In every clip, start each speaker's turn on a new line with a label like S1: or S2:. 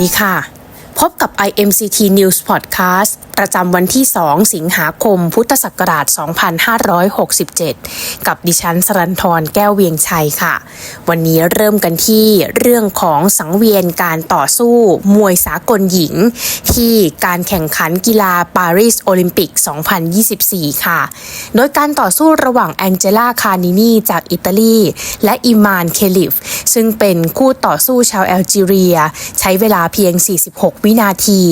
S1: ดีค่ะ พบกับ IMCT News Podcast ประจำวันที่ 2 สิงหาคม พุทธศักราช 2567 กับดิฉันสรันทรแก้วเวียงชัยค่ะ วันนี้เริ่มกันที่เรื่องของสังเวียนการต่อสู้มวยสากลหญิง ที่การแข่งขันกีฬาปารีสโอลิมปิก 2024 ค่ะ โดยการต่อสู้ระหว่างแองเจล่าคานินีจากอิตาลี และอิมานเคลิฟ ซึ่งเป็นคู่ต่อสู้ชาวแอลจีเรีย ใช้เวลาเพียง 46 วินาที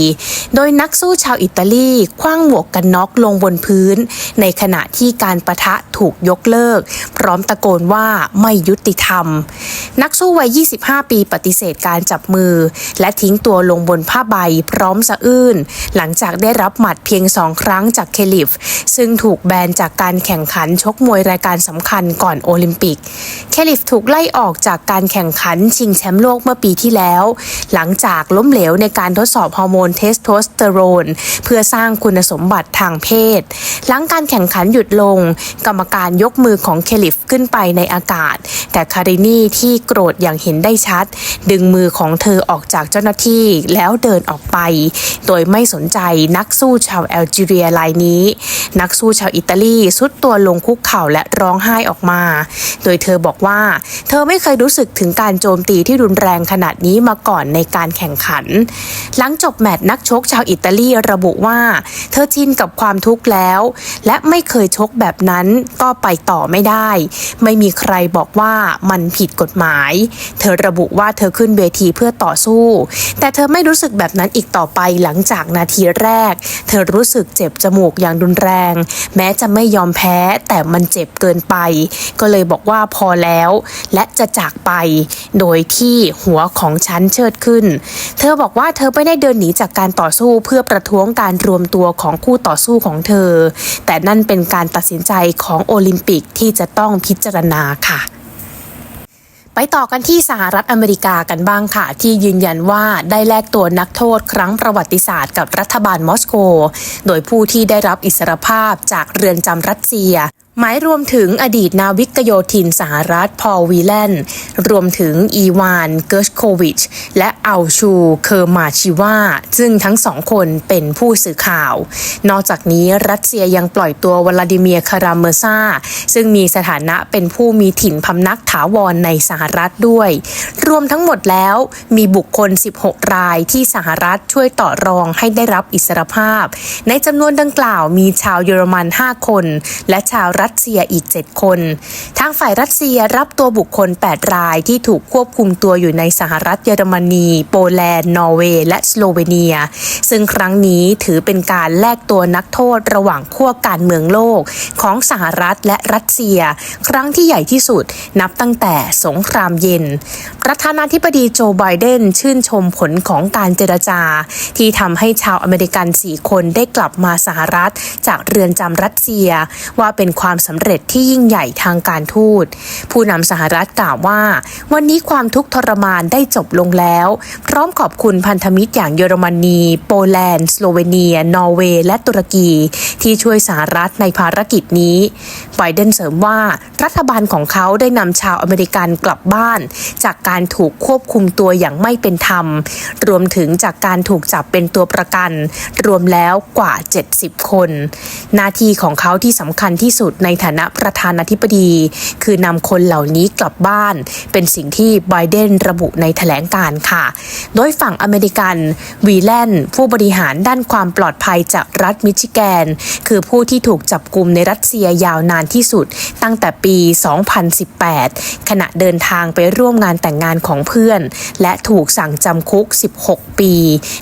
S1: โดยนักสู้ชาวอิตาลีคว้างหมวกกันน็อกลงบนพื้น ในขณะที่การประทะถูกยกเลิก พร้อมตะโกนว่าไม่ยุติธรรม นักสู้วัย 25 ปีปฏิเสธการจับมือ และทิ้งตัวลงบนผ้าใบพร้อมสะอื้น หลังจากได้รับหมัดเพียงสองครั้งจากเคลิฟ ซึ่งถูกแบนจากการแข่งขันชกมวยรายการสำคัญก่อนโอลิมปิก เคลิฟถูกไล่ออกจากการแข่งขันชิงแชมป์โลกเมื่อปีที่แล้ว หลังจากล้มเหลวในการทดสอบฮอร์โมนเทสโทสเตอโรนเพื่อสร้างคุณสมบัติทางเพศ หลังการแข่งขันหยุดลง กรรมการยกมือของเคลิฟขึ้นไปในอากาศ แต่คารินีที่โกรธอย่างเห็นได้ชัด ดึงมือของเธอออกจากเจ้าหน้าที่แล้วเดินออกไป โดยไม่สนใจนักสู้ชาวแอลจีเรียรายนี้ นักสู้ชาวอิตาลีสุดตัวลงคุกเข่าและร้องไห้ออกมา โดยเธอบอกว่า เธอไม่เคยรู้สึกถึงการโจมตีที่รุนแรงขนาดนี้มาก่อนในการแข่งขัน หลังจบแมตช์นักชกชาวอิตาลีระบุว่าเธอชินกับความทุกข์แล้ว และไม่เคยชกแบบนั้นก็ไปต่อไม่ได้ ไม่มีใครบอกว่ามันผิดกฎหมาย เธอระบุว่าเธอขึ้นเวทีเพื่อต่อสู้ แต่เธอไม่รู้สึกแบบนั้นอีกต่อไปหลังจากนาทีแรก เธอรู้สึกเจ็บจมูกอย่างรุนแรง แม้จะไม่ยอมแพ้แต่มันเจ็บเกินไป ก็เลยบอกว่าพอแล้ว และจะจากไป โดยที่หัวของฉันเชิดขึ้น เธอบอกว่าเธอไม่ได้เดินหนีจากการต่อสู้เพื่อประท้วงการรวมตัวของคู่ต่อสู้ของเธอ แต่นั่นเป็นการตัดสินใจของโอลิมปิกที่จะต้องพิจารณาค่ะไปต่อกันที่สหรัฐอเมริกากันบ้างค่ะ ที่ยืนยันว่าได้แลกตัวนักโทษครั้งประวัติศาสตร์กับรัฐบาลมอสโก โดยผู้ที่ได้รับอิสรภาพจากเรือนจำรัสเซีย หมายรวมถึงอดีตนาวิกโยธินสหรัฐพอลวีแลนรวมถึงอีวานเกิร์ชโควิช และอัลชูเคอร์มาชิวาซึ่งทั้งสองคนเป็นผู้สื่อข่าว นอกจากนี้รัสเซียยังปล่อยตัววลาดิเมียคารามเมอร์ซาซึ่งมีสถานะเป็นผู้มีถิ่นพำนักถาวรในสหรัฐด้วย รวมทั้งหมดแล้วมีบุคคล 16 รายที่สหรัฐช่วยต่อรองให้ได้รับอิสรภาพ ในจำนวนดังกล่าวมีชาวเยอรมัน 5 คน และชาวรัสสเซียอีก 7 คน ทางฝ่ายรัสเซียรับตัวบุคคล 8 รายที่ถูกควบคุมตัวอยู่ในสหรัฐเยอรมนี โปแลนด์ นอร์เวย์ และสโลเวเนีย ซึ่งครั้งนี้ถือเป็นการแลกตัวนักโทษระหว่างขั้วการเมืองโลกของสหรัฐและรัสเซีย ครั้งที่ใหญ่ที่สุดนับตั้งแต่สงครามเย็น ประธานาธิบดีโจไบเดนชื่นชมผลของการเจรจา ที่ทำให้ชาวอเมริกัน 4 คนได้กลับมาสหรัฐ จากเรือนจำรัสเซียว่าเป็นความความสำเร็จที่ยิ่งใหญ่ทางการทูต ผู้นำสหรัฐกล่าวว่า วันนี้ความทุกข์ทรมานได้จบลงแล้ว พร้อมขอบคุณพันธมิตรอย่างเยอรมนี โปแลนด์ สโลเวเนีย นอร์เวย์ และตุรกี ที่ช่วยสหรัฐในภารกิจนี้ไบเดนเสริมว่ารัฐบาลของเขาได้นำชาวอเมริกันกลับบ้าน จากการถูกควบคุมตัวอย่างไม่เป็นธรรม รวมถึงจากการถูกจับเป็นตัวประกัน รวมแล้วกว่า 70 คน หน้าที่ของเขาที่สำคัญที่สุดในฐานะประธานาธิบดี คือนำคนเหล่านี้กลับบ้าน เป็นสิ่งที่ไบเดนระบุในแถลงการค่ะ โดยฝั่งอเมริกันวีแลนผู้บริหารด้านความปลอดภัยจากรัฐมิชิแกน คือผู้ที่ถูกจับกลุ่มในรัสเซียยาวนานที่สุด ตั้งแต่ปี 2018 ขณะเดินทางไปร่วมงานแต่งงานของเพื่อน และถูกสั่งจำคุก 16 ปี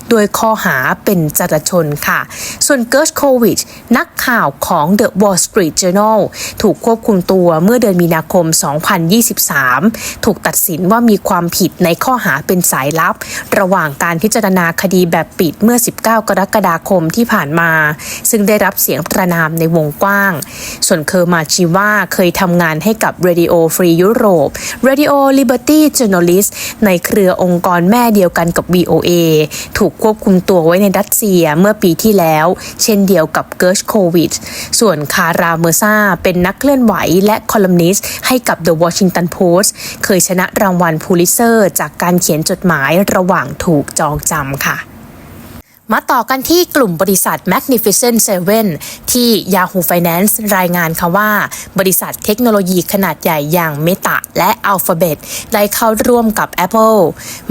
S1: โดยข้อหาเป็นจรชนค่ะ ส่วนเกิร์ชโควิชนักข่าวของ The Wall Street Journal ถูกควบคุมตัวเมื่อเดือนมีนาคม 2023 ถูกตัดสินว่ามีความผิดในข้อหาเป็นสายลับ ระหว่างการพิจารณาคดีแบบปิดเมื่อ 19 กรกฎาคมที่ผ่านมา ซึ่งได้รับเสียงประนามในวงกว้าง ส่วนเคอร์มาชิว่าเคยทำงานให้กับ Radio Free Europe Radio Liberty Journalist ในเครือองค์กรแม่เดียวกันกับ VOA ถูกควบคุมตัวไว้ในรัสเซียเมื่อปีที่แล้ว เช่นเดียวกับเกิร์ชโควิชส่วนคาราเมอร์ซาเป็นนักเคลื่อนไหวและคอลัมนิสต์ให้กับ The Washington Post เคยชนะรางวัลพูลิเซอร์ จากการเขียนจดหมายระหว่างถูกจองจำค่ะ มาต่อกันที่กลุ่มบริษัท Magnificent Seven ที่ Yahoo Finance รายงานค่ะว่า บริษัทเทคโนโลยีขนาดใหญ่อย่าง Meta และ Alphabet ได้เข้าร่วมกับ Apple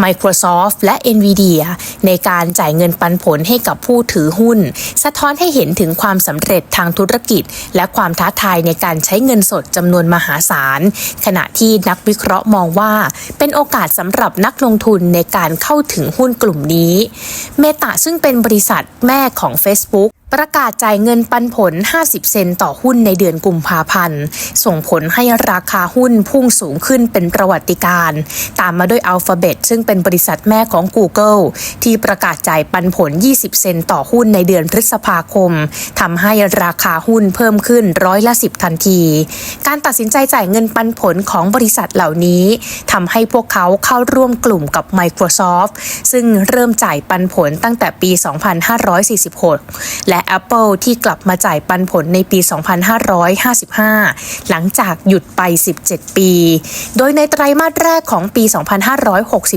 S1: Microsoft และ Nvidia ในการจ่ายเงินปันผลให้กับผู้ถือหุ้น สะท้อนให้เห็นถึงความสำเร็จทางธุรกิจ และความท้าทายในการใช้เงินสดจำนวนมหาศาล ขณะที่นักวิเคราะห์มองว่า เป็นโอกาสสำหรับนักลงทุนในการเข้าถึงหุ้นกลุ่มนี้ Meta ซึ่งเป็น็นบริษัทแม่ของ Facebook ประกาศจ่ายเงินปันผล 50 เซนต์ต่อหุ้นในเดือนกุมภาพันธ์ ส่งผลให้ราคาหุ้นพุ่งสูงขึ้นเป็นประวัติการณ์ตามมาด้วย Alphabet ซึ่งเป็นบริษัทแม่ของ Google ที่ประกาศจ่ายปันผล 20 เซนต์ต่อหุ้นในเดือนพฤษภาคม ทำให้ราคาหุ้นเพิ่มขึ้นร้อยละ 10 ทันที การตัดสินใจจ่ายเงินปันผลของบริษัทเหล่านี้ทำให้พวกเขาเข้าร่วมกลุ่มกับ Microsoft ซึ่งเริ่มจ่ายปันผลตั้งแต่ปี 2546 และ Apple ที่กลับมาจ่ายปันผลในปี 2555 หลังจากหยุดไป 17 ปี โดยในไตรมาสแรกของปี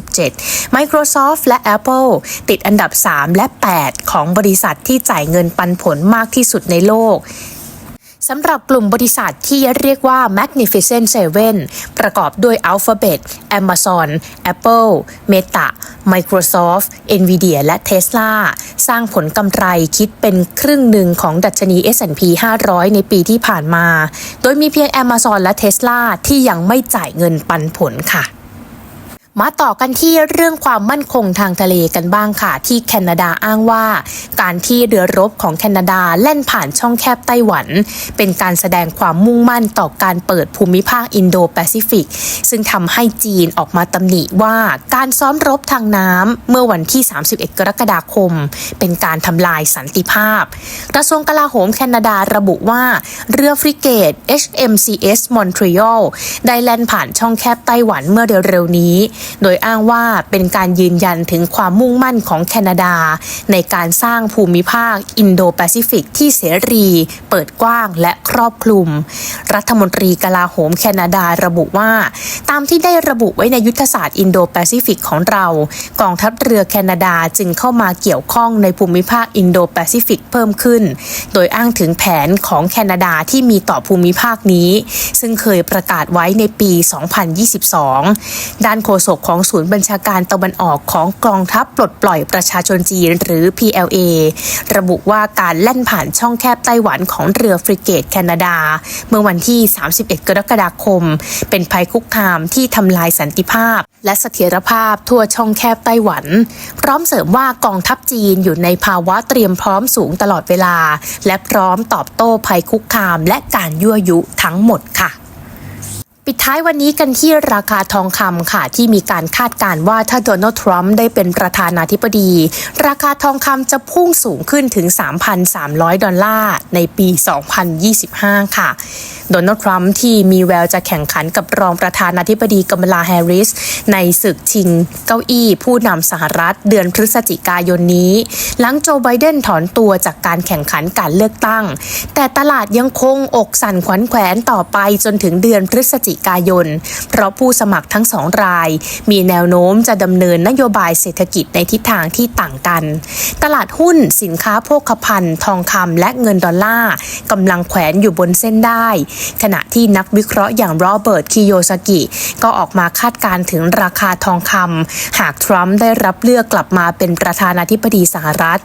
S1: 2567 Microsoft และ Apple ติดอันดับ 3 และ 8 ของบริษัทที่จ่ายเงินปันผลมากที่สุดในโลก สำหรับกลุ่มบริษัทที่เรียกว่า Magnificent Seven ประกอบด้วย Alphabet, Amazon, Apple, Meta, Microsoft, Nvidia และ Tesla สร้างผลกำไรคิดเป็นครึ่งหนึ่งของดัชนี S&P 500 ในปีที่ผ่านมา โดยมีเพียง Amazon และ Tesla ที่ยังไม่จ่ายเงินปันผลค่ะ มาต่อกันที่เรื่องความมั่นคงทางทะเลกันบ้างค่ะ ที่แคนาดาอ้างว่า การที่เรือรบของแคนาดาแล่นผ่านช่องแคบไต้หวัน เป็นการแสดงความมุ่งมั่นต่อการเปิดภูมิภาคอินโดแปซิฟิก ซึ่งทำให้จีนออกมาตำหนิว่าการซ้อมรบทางน้ำเมื่อวันที่ 31 กรกฎาคม เป็นการทำลายสันติภาพ กระทรวงกลาโหมแคนาดาระบุว่าเรือฟริเกต HMCS Montreal ได้แล่นผ่านช่องแคบไต้หวันเมื่อเร็วๆนี้โดยอ้างว่าเป็นการยืนยันถึงความมุ่งมั่นของแคนาดา ในการสร้างภูมิภาคอินโดแปซิฟิกที่เสรี เปิดกว้างและครอบคลุม รัฐมนตรีกลาโหมแคนาดาระบุว่า ตามที่ได้ระบุไว้ในยุทธศาสตร์อินโดแปซิฟิกของเรา กองทัพเรือแคนาดาจึงเข้ามาเกี่ยวข้องในภูมิภาคอินโดแปซิฟิกเพิ่มขึ้น โดยอ้างถึงแผนของแคนาดาที่มีต่อภูมิภาคนี้ ซึ่งเคยประกาศไว้ในปี 2022 ด้านโฆษกของศูนย์บัญชาการตะวันออกของกองทัพปลดปล่อยประชาชนจีนหรือ PLA ระบุว่าการแล่นผ่านช่องแคบไต้หวันของเรือฟริเกตแคนาดา เมื่อวันที่ 31 กรกฎาคม เป็นภัยคุกคามที่ทำลายสันติภาพ และเสถียรภาพทั่วช่องแคบไต้หวัน พร้อมเสริมว่ากองทัพจีนอยู่ในภาวะเตรียมพร้อมสูงตลอดเวลา และพร้อมตอบโต้ภัยคุกคามและการยั่วยุทั้งหมดค่ะ ปิดท้ายวันนี้กันที่ราคาทองคำค่ะ ที่มีการคาดการณ์ว่าถ้าโดนัลด์ทรัมป์ได้เป็นประธานาธิบดี ราคาทองคำจะพุ่งสูงขึ้นถึง 3,300 ดอลลาร์ในปี 2025 ค่ะ โดนัลด์ทรัมป์ที่มีแววจะแข่งขันกับรองประธานาธิบดีกัมลาแฮร์ริส ในศึกชิงเก้าอี้ผู้นำสหรัฐเดือนพฤศจิกายนนี้ หลังโจไบเดนถอนตัวจากการแข่งขันการเลือกตั้ง แต่ตลาดยังคงอกสั่นขวัญแขวนต่อไปจนถึงเดือนพฤศจิกายน เพราะผู้สมัครทั้งสองราย มีแนวโน้มจะดำเนินนโยบายเศรษฐกิจในทิศทางที่ต่างกัน ตลาดหุ้น สินค้าโภคภัณฑ์ ทองคำและเงินดอลลาร์กำลังแขวนอยู่บนเส้นได้ ขณะที่นักวิเคราะห์อย่างโรเบิร์ตคิโยซากิ ก็ออกมาคาดการณ์ถึงราคาทองคำหากทรัมป์ได้รับเลือกกลับมาเป็นประธานาธิบดีสหรัฐ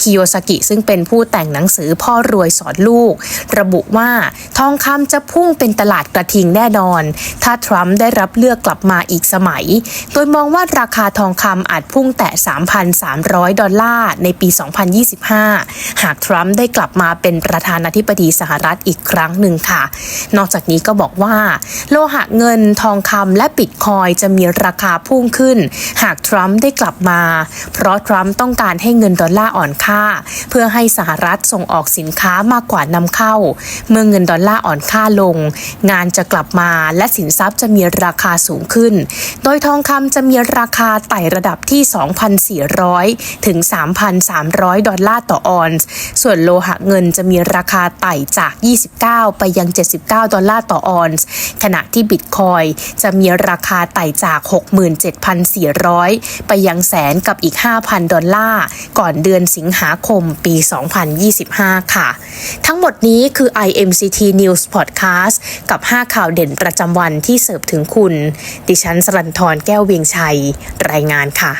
S1: คิโยซากิซึ่งเป็นผู้แต่งหนังสือพ่อรวยสอนลูก ระบุว่าทองคำจะพุ่งเป็นตลาดกระทิงแน่นอนถ้าทรัมป์ได้รับเลือกกลับมาอีกสมัย โดยมองว่าราคาทองคำอาจพุ่งแต่3,300 ดอลลาร์ในปี 2025 หากทรัมป์ได้กลับมาเป็นประธานาธิบดีสหรัฐอีกครั้งหนึ่งค่ะ นอกจากนี้ก็บอกว่า โลหะเงินทองคำและบิตคอยจะมีราคาพุ่งขึ้น หากทรัมป์ได้กลับมา เพราะทรัมป์ต้องการให้เงินดอลลาร์อ่อนค่า เพื่อให้สหรัฐส่งออกสินค้ามากกว่านำเข้า เมื่อเงินดอลลาร์อ่อนค่าลง งานจะกลับมาและสินทรัพย์จะมีราคาสูงขึ้น โดยทองคำจะมีราคาไต่ระดับที่ 2,400 ถึง 3,300 ดอลลาร์ต่อออนซ์ ส่วนโลหะเงินจะมีราคาไต่จาก 29 ไปยัง 79 ดอลลาร์ต่อออนซ์ ขณะที่บิตคอยจะมีราคาไต่จาก 67,400 ไปยังแสนกับอีก 5,000 ดอลลาร์ ก่อนเดือนสิงหาคมปี 2025 ค่ะ ทั้งหมดนี้คือ IMCT News Podcast กับ 5 ข่าวเด่นประประจำวันที่เสิร์ฟถึงคุณ ดิฉันสรันทรแก้วเวียงชัย รายงานค่ะ